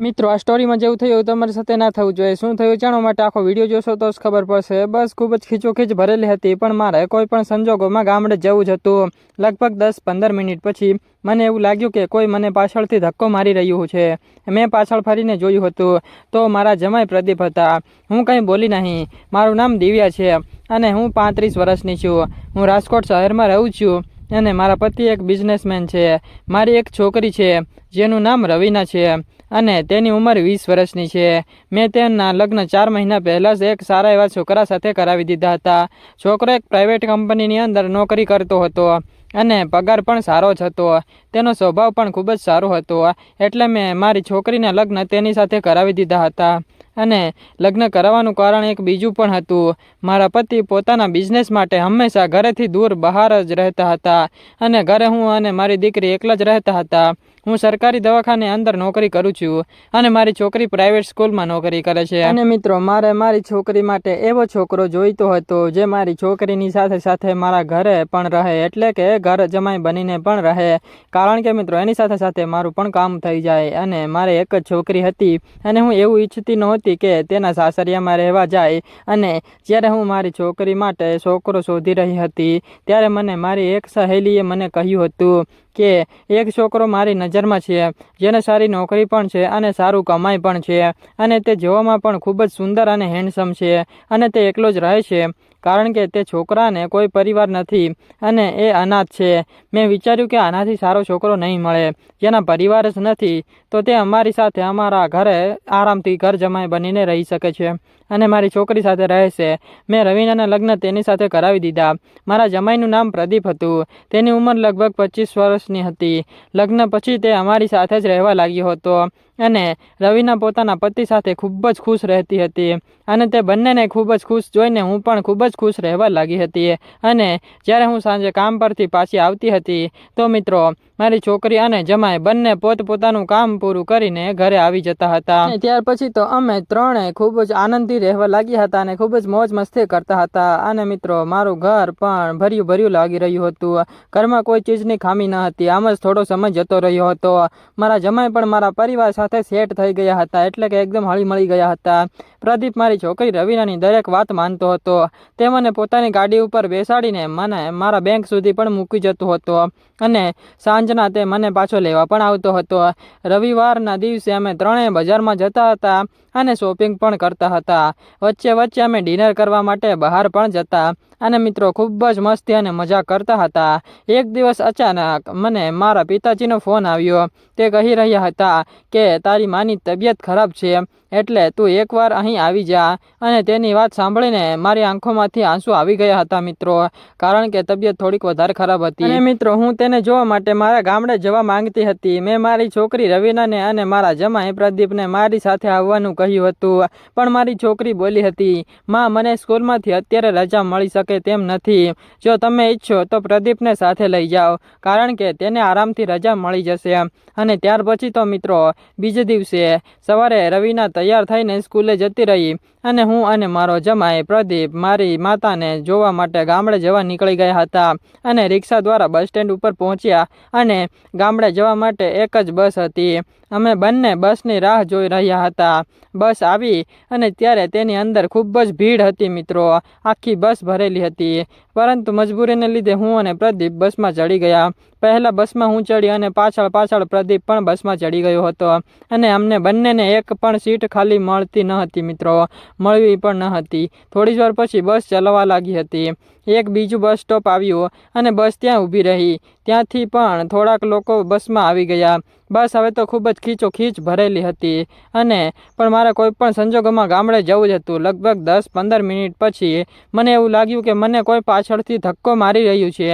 મિત્રો, આ સ્ટોરીમાં જેવું થયું તમારી સાથે ના થવું જોઈએ. શું થયું જાણવા માટે આખો વીડિયો જોશો તો જ ખબર પડશે. બસ ખૂબ જ ખીચોખીચ ભરેલી હતી, પણ મારે કોઈ પણ સંજોગોમાં ગામડે જવું જ હતું. લગભગ દસ પંદર મિનિટ પછી મને એવું લાગ્યું કે કોઈ મને પાછળથી ધક્કો મારી રહ્યું છે. મેં પાછળ ફરીને જોયું હતું. તો મારા જમાઈ પ્રદીપ હતા. હું કંઈ બોલી નહીં. મારું નામ દિવ્યા છે અને હું પાંત્રીસ વર્ષની છું. હું રાજકોટ શહેરમાં રહું છું અને મારા પતિ એક બિઝનેસમેન છે. મારી એક છોકરી છે. જેનું નામ રવિના છે અને તેની ઉંમર વીસ વર્ષની છે. મેં તેના લગ્ન ચાર મહિના પહેલાં જ એક સારા એવા છોકરા સાથે કરાવી દીધા હતા. છોકરો એક પ્રાઇવેટ કંપનીની અંદર નોકરી કરતો હતો અને પગાર પણ સારો જ હતો. તેનો સ્વભાવ પણ ખૂબ જ સારો હતો. એટલે મેં મારી છોકરીના લગ્ન તેની સાથે કરાવી દીધા હતા. અને લગ્ન કરાવવાનું કારણ એક બીજું પણ હતું. મારા પતિ પોતાના બિઝનેસ માટે હંમેશા ઘરેથી દૂર બહાર જ રહેતા હતા. અને ઘરે હું અને મારી દીકરી એકલા જ રહેતા હતા. હું સરકારી દવાખાને અંદર નોકરી કરું છું અને મારી છોકરી પ્રાઇવેટ સ્કૂલમાં નોકરી કરે છે. અને મિત્રો, મારે મારી છોકરી માટે એવો છોકરો જોઈતો હતો જે મારી છોકરીની સાથે સાથે મારા ઘરે પણ રહે, એટલે કે ઘર જમાઈ બનીને પણ રહે. કારણ કે મિત્રો, એની સાથે સાથે મારું પણ કામ થઈ જાય અને મારે એક જ છોકરી હતી અને હું એવું ઈચ્છતી નહોતી કે તેના સાસરિયામાં રહેવા જાય. અને જ્યારે હું મારી છોકરી માટે છોકરો શોધી રહી હતી, ત્યારે મને મારી એક સહેલીએ મને કહ્યું હતું કે એક છોકરો મારી નજરમાં છે, જેને સારી નોકરી પણ છે અને સારું કમાઈ પણ છે અને તે જોવામાં પણ ખૂબ જ સુંદર અને હેન્ડસમ છે અને તે એકલો જ રહે છે. કારણ કે તે છોકરાને કોઈ પરિવાર નથી અને એ અનાથ છે. મેં વિચાર્યું કે આનાથી સારો છોકરો નહીં મળે. જેના પરિવાર જ નથી, તો તે અમારી સાથે અમારા ઘરે આરામથી ઘર જમાઈ બનીને રહી શકે છે અને મારી છોકરી સાથે રહેશે. મેં રવિનાના લગ્ન તેની સાથે કરાવી દીધા. મારા જમાઈનું નામ પ્રદીપ હતું. તેની ઉંમર લગભગ પચીસ વર્ષની હતી. લગ્ન પછી તે અમારી સાથે જ રહેવા લાગ્યો હતો. અને રવિના પોતાના પતિ સાથે ખૂબ જ ખુશ રહેતી હતી અને તે બંનેને ખૂબ જ ખુશ જોઈને હું પણ ખૂબ જ ખુશ રહેવા લાગી હતી. અને જ્યારે હું સાંજે કામ પરથી પાછી આવતી હતી, તો મિત્રો, મારી છોકરી અને જમાઈ બંને પોતપોતાનું કામ પૂરું કરીને ઘરે આવી જતા હતા. ત્યાર પછી તો અમે ત્રણે ખૂબ જ આનંદથી રહેવા લાગ્યા હતા અને ખૂબ જ મોજ મસ્તી કરતા હતા. અને મિત્રો, મારું ઘર પણ ભર્યું ભર્યું લાગી રહ્યું હતું. ઘરમાં કોઈ ચીજની ખામી ન હતી. આમ જ થોડો સમય જતો રહ્યો હતો. મારા જમાઈ પણ મારા પરિવાર સાથે સેટ થઈ ગયા હતા એટલે કે એકદમ હળી મળી ગયા હતા. પ્રદીપ મારી છોકરી રવિનાની દરેક વાત માનતો હતો. તે મને પોતાની ગાડી ઉપર બેસાડીને મને મારા બેંક સુધી પણ મૂકી જતો હતો અને સાંજના તે મને પાછો લેવા પણ આવતો હતો. રવિવારના દિવસે અમે ત્રણેય બજારમાં જતા હતા અને શોપિંગ પણ કરતા હતા. વચ્ચે વચ્ચે અમે ડિનર કરવા માટે બહાર પણ જતા અને મિત્રો ખૂબ જ મસ્તી અને મજા કરતા હતા. એક દિવસ અચાનક મને મારા પિતાજીનો ફોન આવ્યો. તે કહી રહ્યા હતા કે તારી માની તબિયત ખરાબ છે એટલે તું એકવાર અહીં આવી જા અને તેની વાત સાંભળીને મારી આંખોમાંથી આંસુ આવી ગયા હતા મિત્રો, કારણ કે તબિયત થોડીક વધારે ખરાબ હતી. અને મિત્રો, હું તેને જોવા માટે મારા ગામડે જવા માંગતી હતી. મેં મારી છોકરી રવિનાને અને મારા જમાઈ પ્રદીપને મારી સાથે આવવાનું કહ્યું હતું, પણ મારી છોકરી બોલી હતી, માં, મને સ્કૂલમાંથી અત્યારે રજા મળી શકે તેમ નથી. જો તમે ઈચ્છો તો પ્રદીપને સાથે લઈ જાઓ, કારણ કે તેને આરામથી રજા મળી જશે. અને ત્યાર પછી તો મિત્રો, બીજે દિવસે સવારે રવિના તૈયાર થઈને સ્કૂલે જતી રહી અને હું અને મારો જમાઈ પ્રદીપ મારી માતાને જોવા માટે ગામડે જવા નીકળી ગયા હતા અને રિક્ષા દ્વારા બસ સ્ટેન્ડ ઉપર પહોંચ્યા અને ગામડે જવા માટે એક જ બસ હતી. અમે બંને બસની રાહ જોઈ રહ્યા હતા. બસ આવી અને ત્યારે તેની અંદર ખૂબ જ ભીડ હતી મિત્રો. આખી બસ ભરેલી હતી. પરંતુ મજબૂરીને લીધે હું અને પ્રદીપ બસમાં ચડી ગયા. પહેલાં બસમાં હું ચડી અને પાછળ પાછળ પ્રદીપ પણ બસમાં ચડી ગયો હતો. અને અમને બંનેને એક પણ સીટ ખાલી મળતી ન હતી મિત્રો. મળવી પણ ન હતી. થોડી જ વાર પછી બસ ચલાવવા લાગી હતી. એક બીજું બસ સ્ટોપ આવ્યું અને બસ ત્યાં ઊભી રહી. ત્યાંથી પણ થોડાક લોકો બસમાં આવી ગયા. બસ હવે તો ખૂબ જ ખીચો ખીચ ભરેલી હતી અને પણ મારે કોઈ પણ સંજોગોમાં ગામડે જવું જ હતું. લગભગ દસ પંદર મિનિટ પછી મને એવું લાગ્યું કે મને કોઈ પાછળથી ધક્કો મારી રહ્યું છે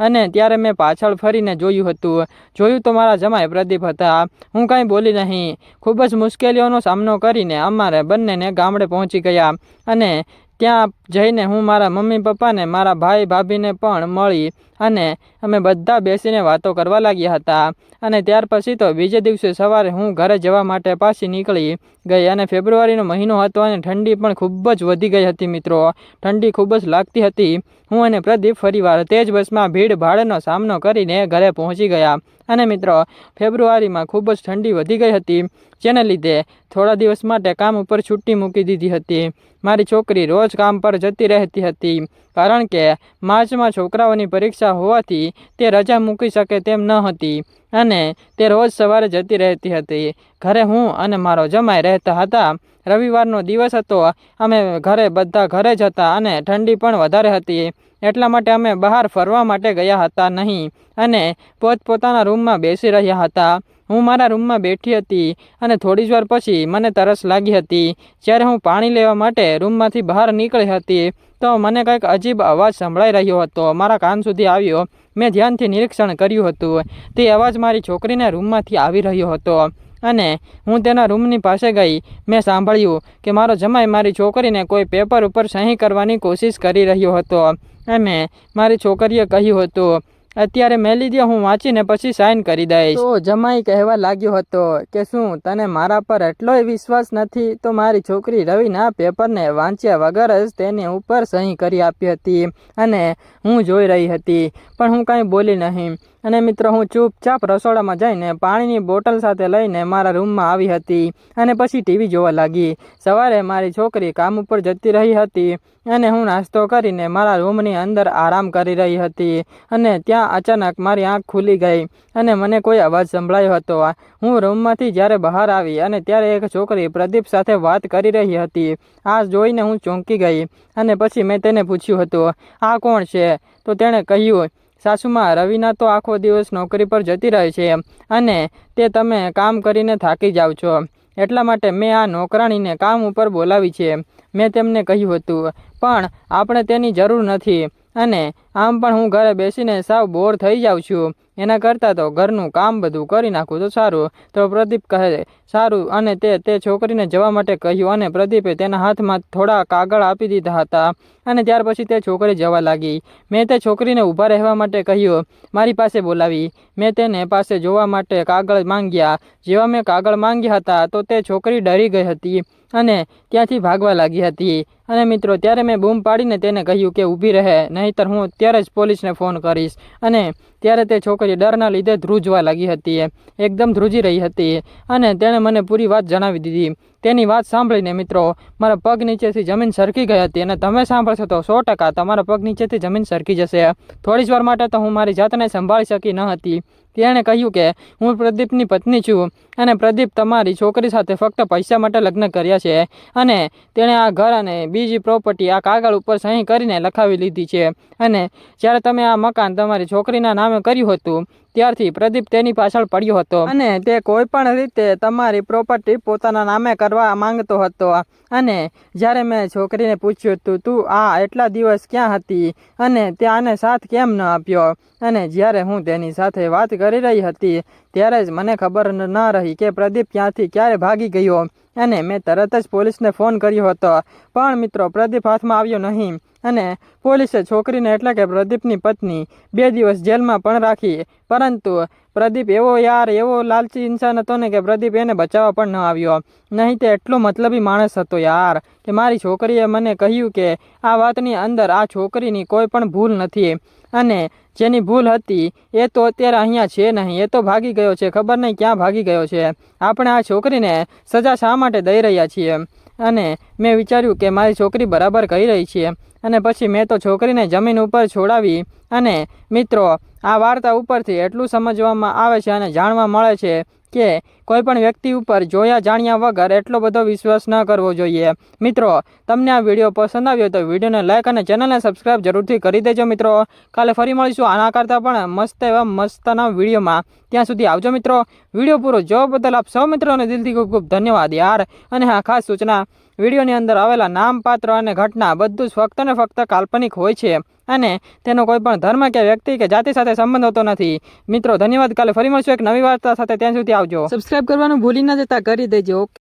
અને ત્યારે મેં પાછળ ફરીને જોયું હતું. જોયું તો મારા જમાય પ્રદીપ હતા. હું કાંઈ બોલી નહીં. ખૂબ જ મુશ્કેલીઓનો સામનો કરીને અમારે બંનેને ગામડે પહોંચી ગયા અને ત્યાં જઈને હું મારા મમ્મી પપ્પાને, મારા ભાઈ ભાભીને પણ મળી અને અમે બધા બેસીને વાતો કરવા લાગ્યા હતા. અને ત્યાર પછી તો બીજે દિવસે સવારે હું ઘરે જવા માટે પાછી નીકળી ગઈ અને ફેબ્રુઆરીનો મહિનો હતો અને ઠંડી પણ ખૂબ જ વધી ગઈ હતી મિત્રો. ઠંડી ખૂબ જ લાગતી હતી. હું અને પ્રદીપ ફરીવાર તે જ બસમાં ભીડ ભાડનો સામનો કરીને ઘરે પહોંચી ગયા. અને મિત્રો, ફેબ્રુઆરીમાં ખૂબ જ ઠંડી વધી ગઈ હતી, જેને લીધે થોડા દિવસ માટે કામ ઉપર છુટ્ટી મૂકી દીધી હતી. મારી છોકરી રોજ કામ પર જતી રહેતી હતી, કારણ કે માર્ચમાં છોકરાઓની પરીક્ષા હોવાથી તે રજા મૂકી શકે તેમ ન હતી. અને તે રોજ સવારે જતી રહેતી હતી. ઘરે હું અને મારો જમાઈ રહેતા હતા. રવિવારનો દિવસ હતો. અમે ઘરે બધા ઘરે જ હતા અને ઠંડી પણ વધારે હતી. એટલા માટે અમે બહાર ફરવા માટે ગયા હતા નહીં અને પોતપોતાના રૂમમાં બેસી રહ્યા હતા. હું મારા રૂમમાં બેઠી હતી અને થોડી જ વાર પછી મને તરસ લાગી હતી. જ્યારે હું પાણી લેવા માટે રૂમમાંથી બહાર નીકળી હતી તો મને કંઈક અજીબ અવાજ સંભળાઈ રહ્યો હતો. મારા કાન સુધી આવ્યો મેં ધ્યાનથી નિરીક્ષણ કર્યું હતું. તે અવાજ મારી છોકરીના રૂમમાંથી આવી રહ્યો હતો અને હું તેના રૂમની પાસે ગઈ. મેં સાંભળ્યું કે મારો જમાઈ મારી છોકરીને કોઈ પેપર ઉપર સહી કરવાની કોશિશ કરી રહ્યો હતો અને મારી છોકરીએ કહ્યું હતું અત્યારે મેલી લીધી, હું વાંચીને પછી સાઇન કરી દઈશ. તો જમાઈ કહેવા લાગ્યો હતો કે શું, તને મારા પર એટલોય વિશ્વાસ નથી? તો મારી છોકરી રવિના પેપરને વાંચ્યા વગર જ તેની ઉપર સહી કરી આપી હતી અને હું જોઈ રહી હતી. પણ હું કાંઈ બોલી નહીં. અને મિત્રો, હું ચૂપચાપ રસોડામાં જઈને પાણીની બોટલ સાથે લઈને મારા રૂમમાં આવી હતી અને પછી ટીવી જોવા લાગી. સવારે મારી છોકરી કામ ઉપર જતી રહી હતી અને હું નાસ્તો કરીને મારા રૂમની અંદર આરામ કરી રહી હતી અને ત્યાં અચાનક મારી આંખ ખુલી ગઈ અને મને કોઈ અવાજ સંભળાયો હતો. હું રૂમમાંથી જ્યારે બહાર આવી અને ત્યારે એક છોકરી પ્રદીપ સાથે વાત કરી રહી હતી. આ જોઈને હું ચોંકી ગઈ અને પછી મેં તેને પૂછ્યું હતું, આ કોણ છે? તો તેણે કહ્યું, સાસુમાં રવિના તો આખો દિવસ નોકરી પર જતી રહે છે અને તે તમે કામ કરીને થાકી જાઓ છો. એટલા માટે મેં આ નોકરાણીને કામ ઉપર બોલાવી છે. મેં તેમને કહ્યું હતું, પણ આપણે તેની જરૂર નથી અને આમ પણ હું ઘરે બેસીને સાવ બોર થઈ જાઉં છું. એના કરતાં તો ઘરનું કામ બધું કરી નાખું તો સારું. તો પ્રદીપ કહે સારું. અને તે તે છોકરીને જવા માટે કહ્યું અને પ્રદીપે તેના હાથમાં થોડા કાગળ આપી દીધા હતા. અને ત્યાર પછી તે છોકરી જવા લાગી. મેં તે છોકરીને ઊભા રહેવા માટે કહ્યું, મારી પાસે બોલાવી. મેં તેને પાસે જોવા માટે કાગળ માંગ્યા. જેવા મેં કાગળ માંગ્યા હતા, તો તે છોકરી ડરી ગઈ હતી અને ત્યાંથી ભાગવા લાગી હતી. અને મિત્રો, ત્યારે મેં બૂમ પાડીને તેને કહ્યું કે ઊભી રહે, નહીંતર હું ત્યારે જ પોલીસને ફોન કરીશ. અને ત્યારે તે છોકરી ડરના લીધે ધ્રુજવા લાગી હતી એકદમ ધ્રુજી રહી હતી અને તેણે મને પૂરી વાત જણાવી દીધી. તેની વાત સાંભળીને મિત્રો, મારા પગ નીચેથી જમીન સરકી ગઈ હતી અને તમે સાંભળશો તો સો ટકા તમારા પગ નીચેથી જમીન સરકી જશે. થોડી જ વાર માટે તો હું મારી જાતને સંભાળી શકી ન હતી. તેણે કહ્યું કે, હું પ્રદીપની પત્ની છું અને પ્રદીપ તમારી છોકરી સાથે ફક્ત પૈસા માટે લગ્ન કર્યા છે અને તેણે આ ઘર અને બીજી પ્રોપર્ટી આ કાગળ ઉપર સહી કરીને લખાવી લીધી છે. અને જ્યારે તમે આ મકાન તમારી છોકરીના નામે કર્યું હતું. ત્યારથી પ્રદીપ તેની પાછળ પડ્યો હતો. અને તે કોઈ પણ રીતે તમારી પ્રોપર્ટી પોતાના નામે કરવા માંગતો હતો. અને જ્યારે મેં છોકરીને પૂછ્યું હતું, તું આ એટલા દિવસ ક્યાં હતી? અને તે આને સાથ કેમ ન આપ્યો? અને જ્યારે હું તેની સાથે વાત કરી રહી હતી, ત્યારે જ મને ખબર ન રહી કે પ્રદીપ ક્યાંથી ક્યારે ભાગી ગયો. અને મેં તરત જ પોલીસને ફોન કર્યો હતો. પણ મિત્રો, પ્રદીપ હાથમાં આવ્યો નહીં. અને પોલીસે છોકરીને એટલે કે પ્રદીપની પત્ની બે દિવસ જેલમાં પણ રાખી. પરંતુ પ્રદીપ એવો યાર, એવો લાલચી ઇન્સાન હતો ને કે પ્રદીપ એને બચાવવા પણ ન આવ્યો. નહીં તે એટલો મતલબી માણસ હતો યાર કે મારી છોકરીએ મને કહ્યું કે આ વાતની અંદર આ છોકરીની કોઈ પણ ભૂલ નથી. અને જેની ભૂલ હતી એ તો અત્યારે અહીંયા છે નહીં, એ તો ભાગી ગયો છે, ખબર નહીં ક્યાં ભાગી ગયો છે. આપણે આ છોકરીને સજા શા માટે દઈ રહ્યા છીએ? અને મેં વિચાર્યું કે મારી છોકરી બરાબર કહી રહી છે. અને પછી મેં તો છોકરીને જમીન ઉપર છોડાવી અને મિત્રો, આ વાર્તા ઉપરથી એટલું સમજવામાં આવે છે અને જાણવા મળે છે કે કોઈ પણ વ્યક્તિ ઉપર જોયા જાણ્યા વગર એટલો બધો વિશ્વાસ ન કરવો જોઈએ. મિત્રો, તમને આ વીડિયો પસંદ આવ્યો તો વિડીયોને લાઇક અને ચેનલને સબસ્ક્રાઇબ જરૂરથી કરી દેજો મિત્રો. કાલે ફરી મળીશું આના કરતાં પણ મસ્ત એવા મસ્તના વિડીયોમાં. ત્યાં સુધી આવજો મિત્રો. વીડિયો પૂરો જોવા બદલ આપ સૌ મિત્રોને દિલથી ખૂબ ખૂબ ધન્યવાદ યાર. અને હા, ખાસ સૂચના. વિડીયોની અંદર આવેલા નામ પાત્ર અને ઘટના બધું જ ફક્ત ને ફક્ત કાલ્પનિક હોય છે. અને તેનો કોઈ પણ ધર્મ કે વ્યક્તિ કે જાતિ સાથે સંબંધ હોતો નથી. મિત્રો, ધન્યવાદ. કાલે ફરી મળશું એક નવી વાર્તા સાથે. ત્યાં સુધી આવજો. સબસ્ક્રાઇબ કરવાનું ભૂલી ન જતા. કરી દેજો.